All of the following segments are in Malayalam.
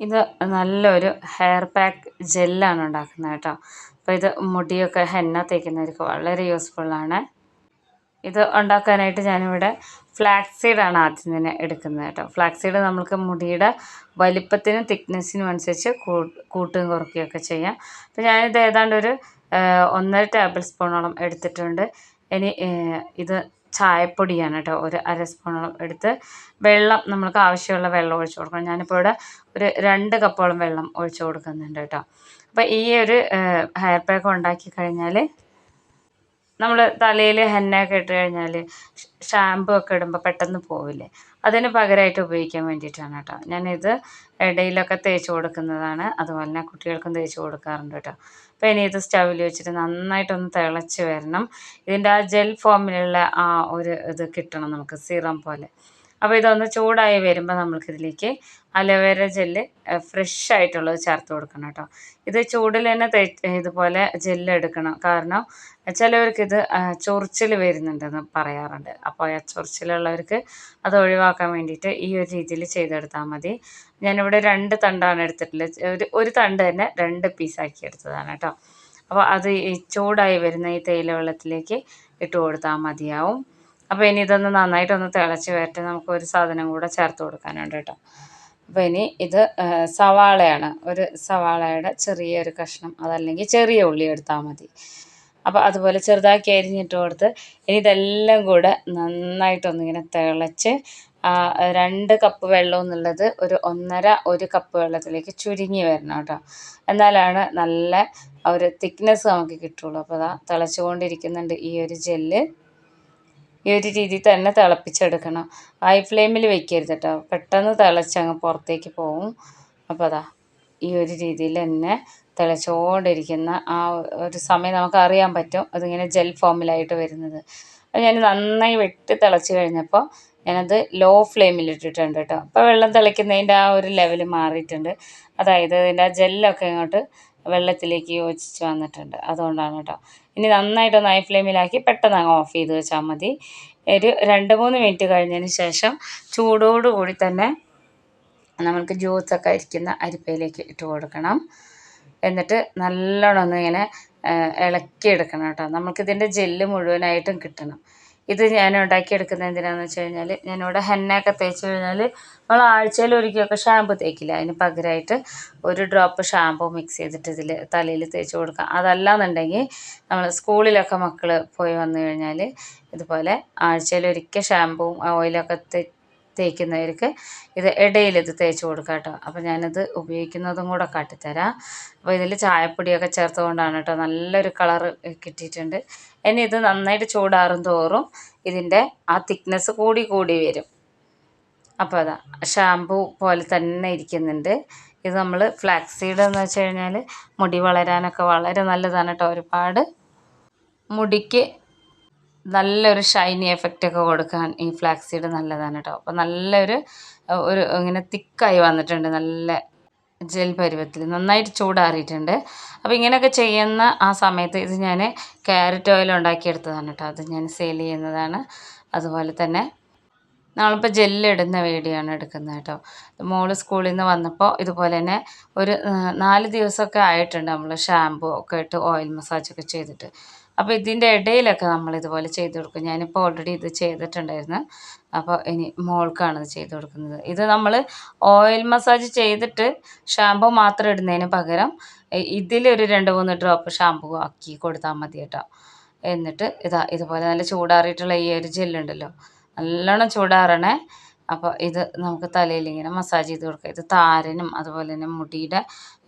ഇത് നല്ലൊരു ഹെയർ പാക്ക് ജെല്ലാണ് ഉണ്ടാക്കുന്നത് കേട്ടോ. അപ്പോൾ ഇത് മുടിയൊക്കെ ഹെന്ന തേക്കുന്നവർക്ക് വളരെ യൂസ്ഫുള്ളാണ് ഇത് ഉണ്ടാക്കാനായിട്ട് ഞാനിവിടെ ഫ്ലാക്സ് സീഡാണ് ആദ്യം തന്നെ എടുക്കുന്നത് കേട്ടോ. ഫ്ലാക്സ് സീഡ് നമ്മൾക്ക് മുടിയുടെ വലിപ്പത്തിനും തിക്നെസ്സിനും അനുസരിച്ച് കൂട്ടും കുറയ്ക്കുകയൊക്കെ ചെയ്യാം. അപ്പോൾ ഞാനിത് ഏതാണ്ട് ഒരു ഒന്നര ടേബിൾ സ്പൂണോളം എടുത്തിട്ടുണ്ട്. ഇനി ഇത് ചായപ്പൊടിയാണ് കേട്ടോ. ഒരു അര സ്പൂണോളം എടുത്ത് വെള്ളം നമ്മൾക്ക് ആവശ്യമുള്ള വെള്ളം ഒഴിച്ചു കൊടുക്കണം. ഞാനിപ്പോൾ ഇവിടെ ഒരു രണ്ട് കപ്പോളം വെള്ളം ഒഴിച്ചു കൊടുക്കുന്നുണ്ട് കേട്ടോ. അപ്പോൾ ഈ ഒരു ഹെയർ പാക്ക് ഉണ്ടാക്കി കഴിഞ്ഞാൽ നമ്മൾ തലയിൽ ഹെന്നയൊക്കെ ഇട്ട് കഴിഞ്ഞാൽ ഷാമ്പു ഒക്കെ ഇടുമ്പോൾ പെട്ടെന്ന് പോവില്ലേ? അതിന് പകരമായിട്ട് ഉപയോഗിക്കാൻ വേണ്ടിയിട്ടാണ് കേട്ടോ. ഞാനിത് ഇടയിലൊക്കെ തേച്ച് കൊടുക്കുന്നതാണ്. അതുപോലെ തന്നെ കുട്ടികൾക്കും തേച്ച് കൊടുക്കാറുണ്ട് കേട്ടോ. ഇത് സ്റ്റൗവിൽ വെച്ചിട്ട് നന്നായിട്ടൊന്ന് തിളച്ച് വരണം. ഇതിന്റെ ആ ജെൽ ഫോമിലുള്ള ആ ഒരു ഇത് കിട്ടണം നമുക്ക് സിറം പോലെ. അപ്പോൾ ഇതൊന്ന് ചൂടായി വരുമ്പോൾ നമ്മൾക്കിതിലേക്ക് അലോവേര ജെല്ല് ഫ്രഷ് ആയിട്ടുള്ളത് ചേർത്ത് കൊടുക്കണം കേട്ടോ. ഇത് ചൂടിൽ തന്നെ തേ ഇതുപോലെ ജെല്ല് എടുക്കണം. കാരണം ചിലവർക്ക് ഇത് ചൊറിച്ചിൽ വരുന്നുണ്ടെന്ന് പറയാറുണ്ട്. അപ്പോൾ ആ ചൊറിച്ചിലുള്ളവർക്ക് അത് ഒഴിവാക്കാൻ വേണ്ടിയിട്ട് ഈ ഒരു രീതിയിൽ ചെയ്തെടുത്താൽ മതി. ഞാനിവിടെ രണ്ട് തണ്ടാണ് എടുത്തിട്ടുള്ളത് ഒരു ഒരു തണ്ട് തന്നെ രണ്ട് പീസാക്കി എടുത്തതാണ് കേട്ടോ. അപ്പോൾ അത് ഈ ചൂടായി വരുന്ന ഈ തേയില വെള്ളത്തിലേക്ക് ഇട്ട് കൊടുത്താൽ മതിയാവും. അപ്പോൾ ഇനി ഇതൊന്ന് നന്നായിട്ടൊന്ന് തിളച്ച് വരട്ടെ. നമുക്ക് ഒരു സാധനം കൂടെ ചേർത്ത് കൊടുക്കാനുണ്ട് കേട്ടോ. അപ്പോൾ ഇനി ഇത് സവാളയാണ്. ഒരു സവാളയുടെ ചെറിയൊരു കഷ്ണം അതല്ലെങ്കിൽ ചെറിയ ഉള്ളി എടുത്താൽ മതി. അപ്പോൾ അതുപോലെ ചെറുതാക്കി അരിഞ്ഞിട്ട് കൊടുത്ത് ഇനി ഇതെല്ലാം കൂടെ നന്നായിട്ടൊന്നിങ്ങനെ തിളച്ച് രണ്ട് കപ്പ് വെള്ളം എന്നുള്ളത് ഒരു ഒന്നര ഒരു കപ്പ് വെള്ളത്തിലേക്ക് ചുരുങ്ങി വരണം കേട്ടോ. എന്നാലാണ് നല്ല ഒരു തിക്നെസ് നമുക്ക് കിട്ടുള്ളൂ. അപ്പോൾ അതാ തിളച്ചുകൊണ്ടിരിക്കുന്നുണ്ട് ഈ ഒരു ജെല്ല്. ഈ ഒരു രീതിയിൽ തന്നെ തിളപ്പിച്ചെടുക്കണം. ഹൈ ഫ്ലെയിമിൽ വെക്കരുത് കേട്ടോ പെട്ടെന്ന് തിളച്ചങ്ങ് പുറത്തേക്ക് പോവും. അപ്പോൾ അതാ ഈ ഒരു രീതിയിൽ തന്നെ തിളച്ചുകൊണ്ടിരിക്കുന്ന ആ ഒരു സമയം നമുക്ക് അറിയാൻ പറ്റും. അതിങ്ങനെ ജെൽ ഫോമിലായിട്ട് വരുന്നത്. അത് ഞാൻ നന്നായി വെട്ടി തിളച്ച് കഴിഞ്ഞപ്പോൾ ഞാനത് ലോ ഫ്ലെയിമിൽ ഇട്ടിട്ടുണ്ട് കേട്ടോ. അപ്പോൾ വെള്ളം തിളയ്ക്കുന്നതിന്റെ ആ ഒരു ലെവൽ മാറിയിട്ടുണ്ട്. അതായത് അതിന്റെ ആ ജെല്ലൊക്കെ ഇങ്ങോട്ട് വെള്ളത്തിലേക്ക് യോജിച്ച് വന്നിട്ടുണ്ട്. അതുകൊണ്ടാണ് കേട്ടോ. ഇനി നന്നായിട്ടൊന്ന് ഹൈ ഫ്ലെയിമിലാക്കി പെട്ടെന്ന് അങ്ങ് ഓഫ് ചെയ്ത് വെച്ചാൽ മതി. ഒരു രണ്ട് മൂന്ന് മിനിറ്റ് കഴിഞ്ഞതിന് ശേഷം ചൂടോടുകൂടി തന്നെ നമ്മൾക്ക് ജ്യൂസൊക്കെ അരിക്കുന്ന അരിപ്പയിലേക്ക് ഇട്ട് കൊടുക്കണം. എന്നിട്ട് നല്ലോണം ഒന്ന് ഇങ്ങനെ ഇളക്കിയെടുക്കണം കേട്ടോ. നമുക്കിതിന്റെ ജെല്ല് മുഴുവനായിട്ടും കിട്ടണം. ഇത് ഞാൻ ഉണ്ടാക്കിയെടുക്കുന്നത് എന്തിനാണെന്ന് വെച്ച് കഴിഞ്ഞാൽ ഞാനിവിടെ ഹെന്നയൊക്കെ തേച്ച് കഴിഞ്ഞാൽ നമ്മൾ ആഴ്ചയിൽ ഒരിക്കലൊക്കെ ഷാമ്പു തേക്കില്ല? അതിന് പകരമായിട്ട് ഒരു ഡ്രോപ്പ് ഷാമ്പു മിക്സ് ചെയ്തിട്ട് ഇതിൽ തലയിൽ തേച്ച് കൊടുക്കാം. അതല്ലാന്നുണ്ടെങ്കിൽ നമ്മൾ സ്കൂളിലൊക്കെ മക്കൾ പോയി വന്നു കഴിഞ്ഞാൽ ഇതുപോലെ ആഴ്ചയിൽ ഒരിക്കൽ ഷാമ്പുവും ഓയിലൊക്കെ തേക്കുന്നവർക്ക് ഇത് ഇടയിൽ ഇത് തേച്ച് കൊടുക്കാം കേട്ടോ. അപ്പോൾ ഞാനത് ഉപയോഗിക്കുന്നതും കൂടെ കാട്ടിത്തരാം. അപ്പോൾ ഇതിൽ ചായപ്പൊടിയൊക്കെ ചേർത്തുകൊണ്ടാണ് കേട്ടോ നല്ലൊരു കളർ കിട്ടിയിട്ടുണ്ട്. ഇനി ഇത് നന്നായിട്ട് ചൂടാറും തോറും ഇതിന്റെ ആ തിക്നെസ് കൂടി കൂടി വരും. അപ്പോൾ അതാ ഷാമ്പു പോലെ തന്നെ ഇരിക്കുന്നുണ്ട്. ഇത് നമ്മൾ ഫ്ലാക്സ് സീഡ് എന്ന് വെച്ച് കഴിഞ്ഞാൽ മുടി വളരാനൊക്കെ വളരെ നല്ലതാണ് കേട്ടോ ഒരുപാട്. മുടിക്ക് നല്ലൊരു ഷൈനി എഫക്റ്റ് ഒക്കെ കൊടുക്കാൻ ഈ ഫ്ലാക്സ് സീഡ് നല്ലതാണ് കേട്ടോ അപ്പോൾ നല്ലൊരു ഒരു ഇങ്ങനെ തിക്കായി വന്നിട്ടുണ്ട് നല്ല ജെൽ പരുവത്തിൽ. നന്നായിട്ട് ചൂടാറിയിട്ടുണ്ട്. അപ്പോൾ ഇങ്ങനെയൊക്കെ ചെയ്യുന്ന ആ സമയത്ത് ഇത് ഞാൻ ക്യാരറ്റ് ഓയിൽ ഉണ്ടാക്കിയെടുത്തതാണ് കേട്ടോ അത് ഞാൻ സെയിൽ ചെയ്യുന്നതാണ്. അതുപോലെ തന്നെ നമ്മളിപ്പോൾ ജെല്ലിടുന്ന ആണ് എടുക്കുന്നത് കേട്ടോ മോൾ സ്കൂളിൽ നിന്ന് വന്നപ്പോൾ ഇതുപോലെ തന്നെ ഒരു നാല് ദിവസമൊക്കെ ആയിട്ടുണ്ട് നമ്മൾ ഷാമ്പു ഒക്കെ ഇട്ട് ഓയിൽ മസാജൊക്കെ ചെയ്തിട്ട്. അപ്പോൾ ഇതിന്റെ ഇടയിലൊക്കെ നമ്മൾ ഇതുപോലെ ചെയ്ത് കൊടുക്കും. ഞാനിപ്പോൾ ഓൾറെഡി ഇത് ചെയ്തിട്ടുണ്ടായിരുന്നു. അപ്പോൾ ഇനി മോൾക്കാണ് ഇത് ചെയ്ത് കൊടുക്കുന്നത്. ഇത് നമ്മൾ ഓയിൽ മസാജ് ചെയ്തിട്ട് ഷാമ്പു മാത്രം ഇടുന്നതിന് പകരം ഇതിലൊരു രണ്ട് മൂന്ന് ഡ്രോപ്പ് ഷാമ്പു ആക്കി കൊടുത്താൽ മതി കേട്ടോ. എന്നിട്ട് ഇതാ ഇതുപോലെ നല്ല ചൂടാറിയിട്ടുള്ള ഈ ഒരു ജെല്ലുണ്ടല്ലോ നല്ലോണം ചൂടാറണേ. അപ്പോൾ ഇത് നമുക്ക് തലയിൽ ഇങ്ങനെ മസാജ് ചെയ്ത് കൊടുക്കാം. ഇത് താരനും അതുപോലെ തന്നെ മുടിയുടെ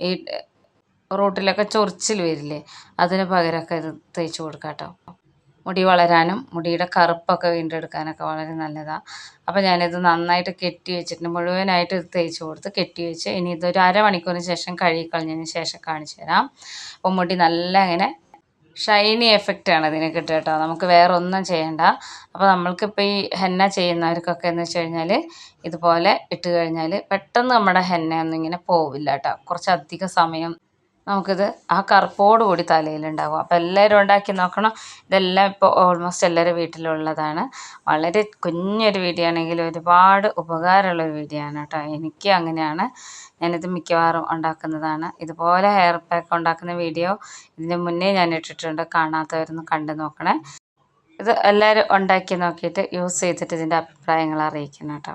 ഈ റൂട്ടിലൊക്കെ ചൊറിച്ചിൽ വരില്ലേ? അതിന് പകരമൊക്കെ ഇത് തേച്ച് കൊടുക്കാം കേട്ടോ മുടി വളരാനും മുടിയുടെ കറുപ്പൊക്കെ വീണ്ടെടുക്കാനൊക്കെ വളരെ നല്ലതാണ് അപ്പോൾ ഞാനിത് നന്നായിട്ട് കെട്ടി വെച്ചിട്ട് മുഴുവനായിട്ട് ഇത് തേച്ച് കൊടുത്ത് കെട്ടി വെച്ച് ഇനി ഇതൊരു അരമണിക്കൂറിന് ശേഷം കഴുകി കളഞ്ഞതിന് ശേഷം കാണിച്ചു തരാം. അപ്പോൾ മുടി നല്ല ഇങ്ങനെ ഷൈനി എഫക്റ്റാണ് ഇതിന് കിട്ടുക കേട്ടോ. നമുക്ക് വേറെ ഒന്നും ചെയ്യണ്ട. അപ്പോൾ നമ്മൾക്കിപ്പോൾ ഈ ഹെന്ന ചെയ്യുന്നവർക്കൊക്കെ എന്ന് വെച്ച് കഴിഞ്ഞാൽ ഇതുപോലെ ഇട്ട് കഴിഞ്ഞാൽ പെട്ടെന്ന് നമ്മുടെ ഹെന്ന ഒന്നും ഇങ്ങനെ പോവില്ല കേട്ടോ. കുറച്ചധികം സമയം നമുക്കിത് ആ കറുപ്പോട് കൂടി തലയിലുണ്ടാകും അപ്പോൾ എല്ലാവരും ഉണ്ടാക്കി നോക്കണം. ഇതെല്ലാം ഇപ്പോൾ ഓൾമോസ്റ്റ് എല്ലാവരുടെ വീട്ടിലുള്ളതാണ്. വളരെ കുഞ്ഞൊരു വീഡിയോ ആണെങ്കിൽ ഒരുപാട് ഉപകാരമുള്ള ഒരു വീഡിയോ ആണ് കേട്ടോ. എനിക്ക് അങ്ങനെയാണ്. ഞാനിത് മിക്കവാറും ഉണ്ടാക്കുന്നതാണ്. ഇതുപോലെ ഹെയർ പാക്ക് ഉണ്ടാക്കുന്ന വീഡിയോ ഇതിന് മുന്നേ ഞാൻ ഇട്ടിട്ടുണ്ട്. കാണാത്തവരൊന്ന് കണ്ടു നോക്കണേ. ഇത് എല്ലാവരും ഉണ്ടാക്കി നോക്കിയിട്ട് യൂസ് ചെയ്തിട്ട് ഇതിന്റെ അഭിപ്രായങ്ങൾ അറിയിക്കണം കേട്ടോ.